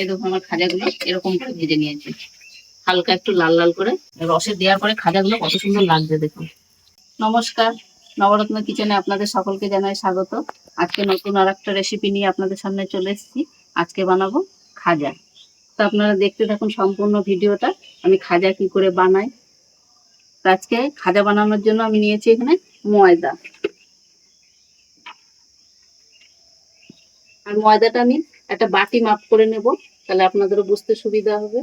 এই আমার খাজাগুলো এরকম করে ভেজে নিয়েছি। হালকা একটু লাল লাল করে। রসে দেওয়ার পরে খাজাগুলো কত সুন্দর লাগছে দেখুন। নমস্কার, নবরত্ন কিচেনে আপনাদের সকলকে জানাই স্বাগত। আজকে নতুন আর একটা রেসিপি নিয়ে আপনাদের সামনে চলে এসেছি। আজকে বানাবো খাজা। তো আপনারা দেখতে থাকুন সম্পূর্ণ ভিডিওটা, আমি খাজা কি করে বানাই। আজকে খাজা বানানোর জন্য আমি নিয়েছি এখানে ময়দা। আর ময়দাটা আমি একটা বাটি মাপ করে নেব, তাহলে আপনাদেরও বুঝতে সুবিধা হবে।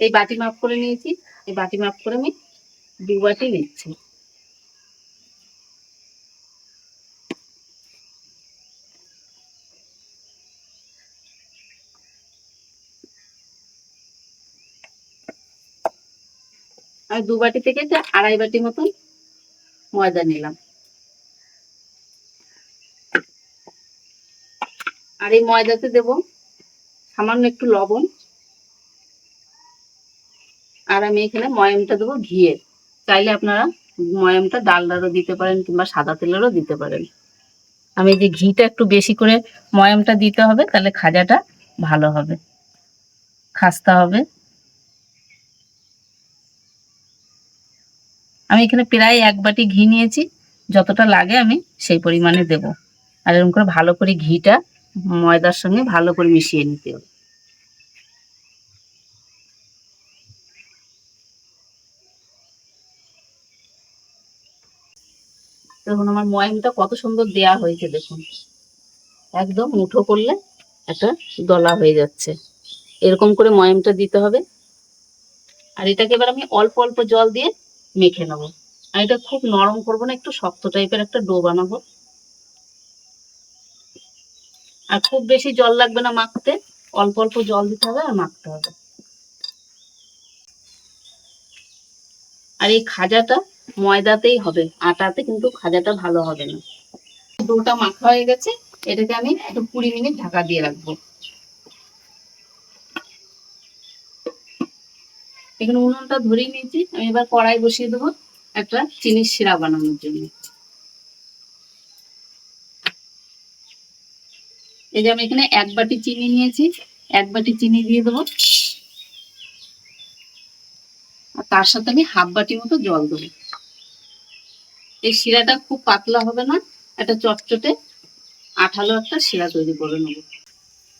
এই বাটি মাপ করে নিয়েছি, এই বাটি মাপ করে আমি দু বাটি নিচ্ছি। আমি দু বাটি থেকে আড়াই বাটি মতন ময়দা নিলাম। আর এই ময়দাতে দেব সামান্য একটু লবণ। আর আমি এখানে ময়ামটা দেবো ঘিয়ের। চাইলে আপনারা ময়ামটা ডালডারও দিতে পারেন কিংবা সাদা তেলেরও দিতে পারেন। আমি যে ঘিটা একটু বেশি করে ময়ামটা দিতে হবে, তাহলে খাজাটা ভালো হবে। খাস্তা হবে। আমি এখানে প্রায় এক বাটি ঘি নিয়েছি। যতটা লাগে আমি সেই পরিমাণে দেব। আর এরকম করে ভালো করে ঘিটা ময়দার সঙ্গে ভালো করে মিশিয়ে নিতে হবে। দেখুন, আমার ময়ামটা কত সুন্দর দেয়া হয়েছে, দেখুন। একদম মুঠো করলে একটা দলা হয়ে যাচ্ছে। এরকম করে ময়ামটা দিতে হবে। আর এটাকে এবার আমি অল্প অল্প জল দিয়ে মেখে নেব। আর এটা খুব নরম করব না, একটু শক্ত টাইপের একটা ডো বানাবো। আর খুব বেশি জল লাগবে না মাখতে, অল্প অল্প জল দিতে হবে আর মাখতে হবে। আর এই খাজাটা ময়দাতেই হবে, আটাতে কিন্তু খাজাটা ভালো হবে না। ডোটা মাখা হয়ে গেছে, এটাকে আমি একটু কুড়ি মিনিট ঢাকা দিয়ে রাখব। এখানে উনুনটা ধরিয়ে নিয়েছি। আমি এবার কড়াই বসিয়ে দেবো একটা চিনির শিরা বানানোর জন্য। এই যে আমি এখানে এক বাটি চিনি নিয়েছি। এক বাটি চিনি দিয়ে দেবো। আর তার সাথে আমি হাফ বাটি মতো জল দেবো। এই শিরাটা খুব পাতলা হবে না, একটা চটচটে আঠালো একটা শিরা তৈরি করে নেব।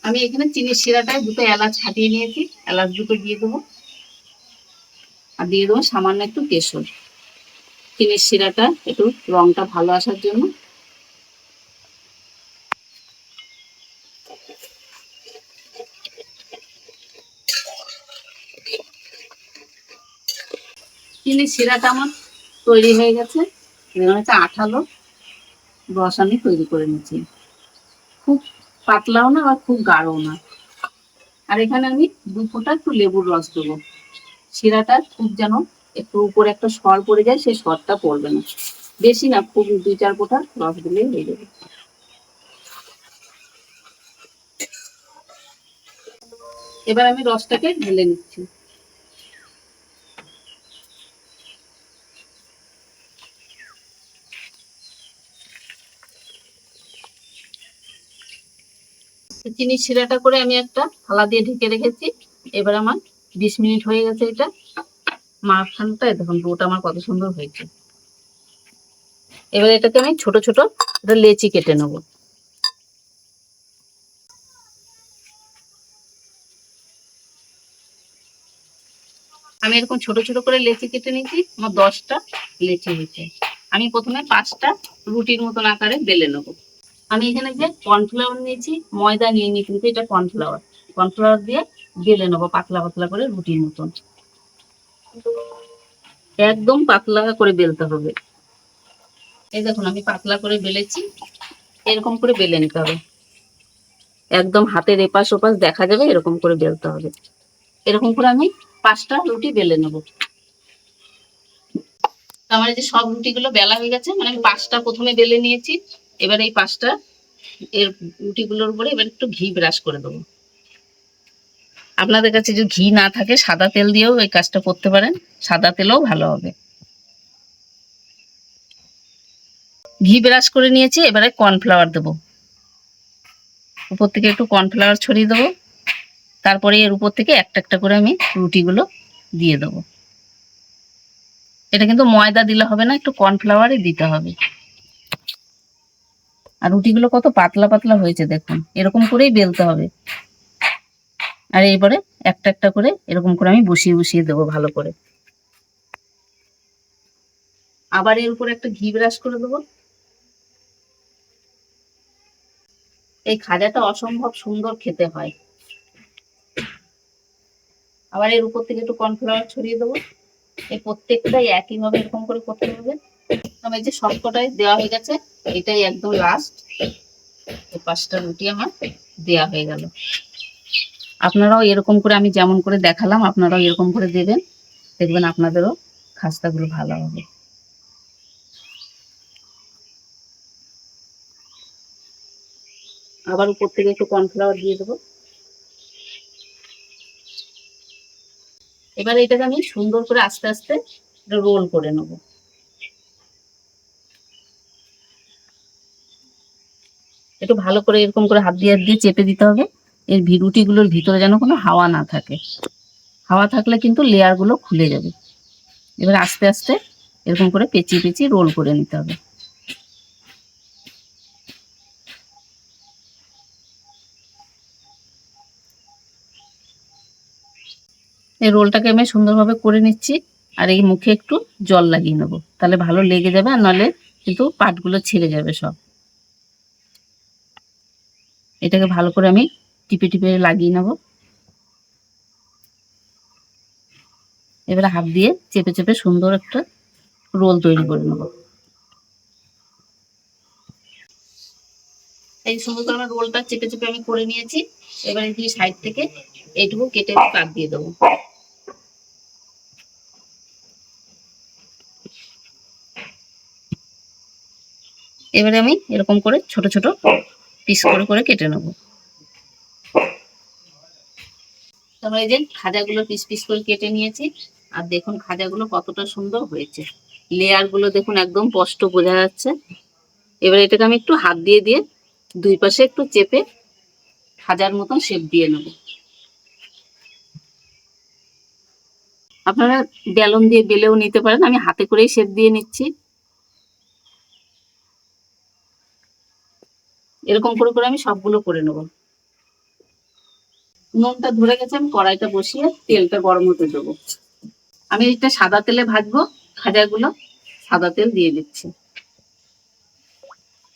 আমি এখানে চিনির শিরাটায় দুটো এলাচ ফাটিয়ে নিয়েছি। এলাচ দুটো দিয়ে দেবো। আর দিয়ে দেবো সামান্য একটু কেশর। চিনির শিরাটা একটু রংটা ভালো আসার জন্য। চিনির শিরাটা আমার তৈরি হয়ে গেছে। এবার হচ্ছে আঠালো রস আমি তৈরি করে নিচ্ছি। খুব পাতলাও না আর খুব গাঢ়ও না। আর এখানে আমি দু ফোঁটা একটু লেবুর রস দেবো। শিরাটা খুব যেন একটু উপরে একটা সর পড়ে যায়, সেই সরটা পড়বে না। বেশি না, খুব দুই চার ফোঁটা রস দিলে হয়ে যাবে। এবার আমি রসটাকে ঢেলে নিচ্ছি। চিনি শিরাটা করে আমি একটা থালা দিয়ে ঢেকে রেখেছি। এবার আমার বিশ মিনিট হয়ে গেছে এটা। মাখানটা দেখুন ডোটা আমার কত সুন্দর হয়েছে। এবার এটাকে আমি ছোট ছোট এটা লেচি কেটে নেব। আমি এরকম ছোট ছোট করে লেচি কেটে নিয়েছি, আমার দশটা লেচি হয়েছে। আমি প্রথমে পাঁচটা রুটির মতন আকারে বেলে নেব। আমি এখানে যে কর্নফ্লাওয়ার নিয়েছি, ময়দা নিয়ে নিই কিন্তু এটা কর্নফ্লাওয়ার কর্নফ্লাওয়ার দিয়ে বেলে নেব পাতলা পাতলা করে রুটির মতন। একদম পাতলা করে বেলতে হবে। এই দেখুন, আমি পাতলা করে বেলেছি। এরকম করে বেলে নিতে হবে। একদম হাতের এপাশ ওপাশ দেখা যাবে, এরকম করে বেলতে হবে। এরকম করে আমি পাঁচটা রুটি বেলে নেব। আমার যে সব রুটিগুলো বেলা হয়ে গেছে মানে আমি পাঁচটা প্রথমে বেলে নিয়েছি। এবার এই পাঁচটা এর রুটিগুলোর উপরে এবার একটু ঘি ব্রাশ করে দেবো। আপনাদের কাছে যদি ঘি না থাকে, সাদা তেল দিয়েও এই কাজটা করতে পারেন। সাদা তেলও ভালো হবে। ঘি ব্রাশ করে নিয়েছি, এবারে কর্নফ্লাওয়ার দেবো। উপর থেকে একটু কর্নফ্লাওয়ার ছড়িয়ে দেবো। তারপরে এর উপর থেকে একটা একটা করে আমি রুটিগুলো দিয়ে দেবো। এটা কিন্তু ময়দা দিলে হবে না, একটু কর্নফ্লাওয়ারই দিতে হবে। আর রুটিগুলো কত পাতলা পাতলা হয়েছে দেখুন, এরকম করেই বেলতে হবে। আর এবারে একটা একটা করে এরকম করে আমি বসিয়ে বসিয়ে দেবো ভালো করে। আবার এর উপরে একটা ঘি ব্রাশ করে দেবো। এই খাজাটা অসম্ভব সুন্দর খেতে হয়। আবার এর উপর থেকে একটু কর্নফ্লাওয়ার ছড়িয়ে দেবো। এই প্রত্যেকটাই একইভাবে এরকম করে করতে হবে। এই যে সবকটাই দেওয়া হয়ে গেছে, এটাই একদম লাস্ট এই পাঁচটা রুটি আমার দেওয়া হয়ে গেল। আপনারাও এরকম করে আমি যেমন করে দেখালাম, আপনারাও এরকম করে দেবেন। দেখবেন আপনাদেরও খাস্তাগুলো ভালো হবে। আবার উপর থেকে একটু কর্নফ্লাওয়ার দিয়ে দেবো। এবার এটাকে আমি সুন্দর করে আস্তে আস্তে রোল করে নেব। একটু ভালো করে এরকম করে হাত দিয়ে হাত দিয়ে চেপে দিতে হবে। এর ভিরুটিগুলোর ভিতরে যেন কোনো হাওয়া না থাকে। হাওয়া থাকলে কিন্তু লেয়ারগুলো খুলে যাবে। এবার আস্তে আস্তে এরকম করে পেঁচিয়ে পেঁচিয়ে রোল করে নিতে হবে। এই রোলটাকে আমি সুন্দরভাবে করে নিচ্ছি আর এই মুখে একটু জল লাগিয়ে নেব। তাহলে ভালো লেগে যাবে আর নাহলে কিন্তু পাটগুলো ছেড়ে যাবে সব। এটাকে ভালো করে আমি টিপে টিপে লাগিয়ে নেব। এবারে হাত দিয়ে চেপে চেপে সুন্দর একটা রোল তৈরি করে নেব। এই সুন্দর আমার রোলটা চেপে চেপে আমি করে নিয়েছি। এবারে দিয়ে সাইড থেকে এইটুকু কেটে কাট দিয়ে দেবো। এবারে আমি এরকম করে ছোট ছোট পিস করে করে কেটে নেব। এই যে খাজাগুলো পিস পিস করে কেটে নিয়েছি। আর দেখুন খাজাগুলো কতটা সুন্দর হয়েছে। লেয়ারগুলো দেখুন একদম স্পষ্ট বোঝা যাচ্ছে। এবার এটাকে আমি একটু হাত দিয়ে দিয়ে দুই পাশে একটু চেপে খাজার মতন শেপ দিয়ে নেব। আপনারা বেলন দিয়ে বেলেও নিতে পারেন। আমি হাতে করেই শেপ দিয়ে নিচ্ছি। এরকম করে করে আমি সবগুলো করে নেব। নুনটা ধরে গেছে, আমি কড়াইটা বসিয়ে তেলটা গরম হতে দেবো। আমি এটা সাদা তেলে ভাজবো খাজাগুলো সাদা তেল দিয়ে দিচ্ছি।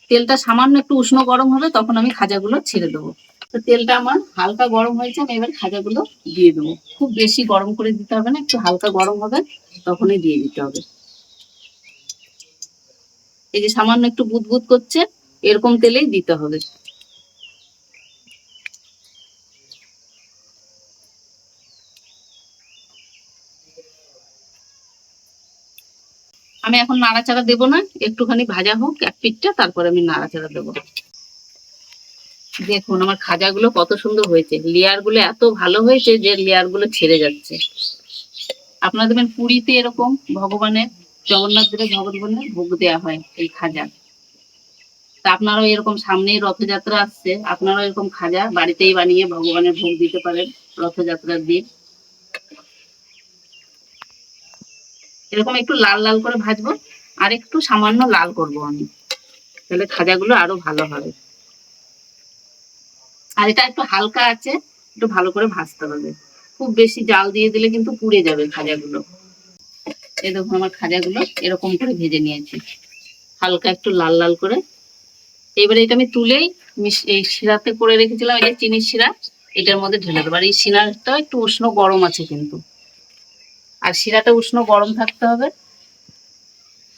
তেলটা সামান্য একটু উষ্ণ গরম হবে, তখন আমি খাজাগুলো ছেড়ে দেবো। তো তেলটা আমার হালকা গরম হয়েছে, আমি এবার খাজাগুলো দিয়ে দেবো। খুব বেশি গরম করে দিতে হবে না, একটু হালকা গরম হবে, তখনই দিয়ে দিতে হবে। এই যে সামান্য একটু বুদবুদ করছে, এরকম তেলেই দিতে হবে। আমি এখন নাড়াচাড়া দেবো না, একটুখানি ভাজা হোক, এক পিঠটা, তারপরে আমি নাড়াচাড়া দেবো। দেখুন আমার খাজাগুলো কত সুন্দর হয়েছে। লেয়ারগুলো এত ভালো হয়েছে যে লেয়ারগুলো ছেড়ে যাচ্ছে। আপনারা দেখবেন পুরীতে এরকম ভগবানের জগন্নাথ দেবের ভগবানের ভোগ দেওয়া হয় এই খাজা। তা আপনারাও এরকম সামনেই রথযাত্রা আসছে, আপনারাও এরকম খাজা বাড়িতেই বানিয়ে ভগবানের ভোগ দিতে পারেন রথযাত্রার দিন। এরকম একটু লাল লাল করে ভাজবো, আর একটু সামান্য লাল করব আমি। তাহলে খাজাগুলো আরও ভালো হবে। আর এটা একটু হালকা আছে, একটু ভালো করে ভাজতে হবে। খুব বেশি জাল দিয়ে দিলে কিন্তু পুড়ে যাবে খাজাগুলো এই দেখুন আমার খাজাগুলো এরকম করে ভেজে নিয়েছি। হালকা একটু লাল লাল করে। এবারে এটা আমি তুলেই এই শিরাতে করে রেখেছিলাম এটা চিনির শিরা, এটার মধ্যে ঢেলে দেবো। আর এই শিরাটা একটু উষ্ণ গরম আছে কিন্তু। আর শিরাটা উষ্ণ গরম থাকতে হবে।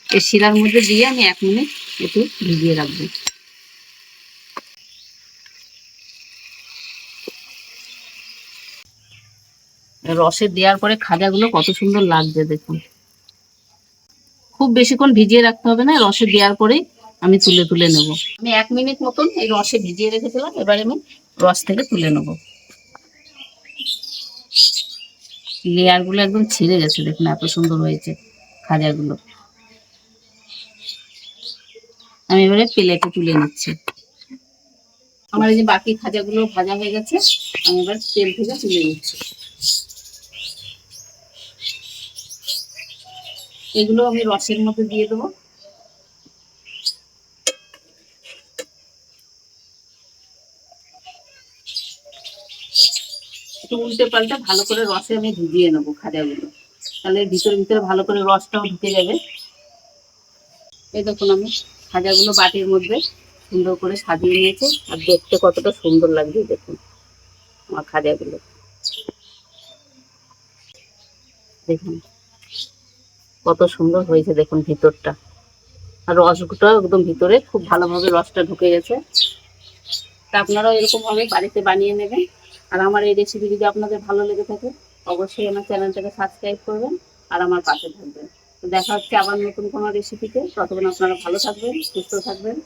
এই শিরার মধ্যে দিয়ে আমি এক মিনিট একটু ভিজিয়ে রাখব। রসে দেওয়ার পরে খাজাগুলো কত সুন্দর লাগছে দেখুন। খুব বেশিক্ষণ ভিজিয়ে রাখতে হবে না, রসে দেওয়ার পরেই আমি তুলে তুলে নেব। আমি এক মিনিট মতন এই রসে ভিজিয়ে রেখেছিলাম, এবারে আমি রস থেকে তুলে নেব। লেয়ারগুলো একদম ছিঁড়ে গেছে, দেখুন এত সুন্দর হয়েছে খাজাগুলো। আমি এবারে প্লেটে তুলে নিচ্ছি। আমার এই যে বাকি খাজাগুলো ভাজা হয়ে গেছে, আমি এবার তেল থেকে তুলে নিচ্ছি। এগুলো আমি রসের মধ্যে দিয়ে দেবো। একটু উল্টে পাল্টে ভালো করে রসে আমি ভিজিয়ে নেব খাজাগুলো তাহলে ভিতরে ভিতরে ভালো করে রসটাও ঢুকে যাবে। এই দেখুন আমি খাজাগুলো বাটির মধ্যে সুন্দর করে সাজিয়ে নিয়েছি। আর দেখতে কতটা সুন্দর লাগছে, দেখুন আমার খাজাগুলো দেখুন, কত সুন্দর হয়েছে, দেখুন ভিতরটা। আর রসটা একদম ভিতরে খুব ভালোভাবে রসটা ঢুকে গেছে। তা আপনারাও এরকম ভাবে বাড়িতে বানিয়ে নেবেন। আর আমার এই রেসিপি যদি আপনাদের ভালো লেগে থাকে, অবশ্যই আমার চ্যানেলটাকে সাবস্ক্রাইব করবেন আর আমার পাশে থাকবেন। দেখা হচ্ছে আবার নতুন কোনো রেসিপিতে ততক্ষণ আপনারা ভালো থাকবেন, সুস্থ থাকবেন।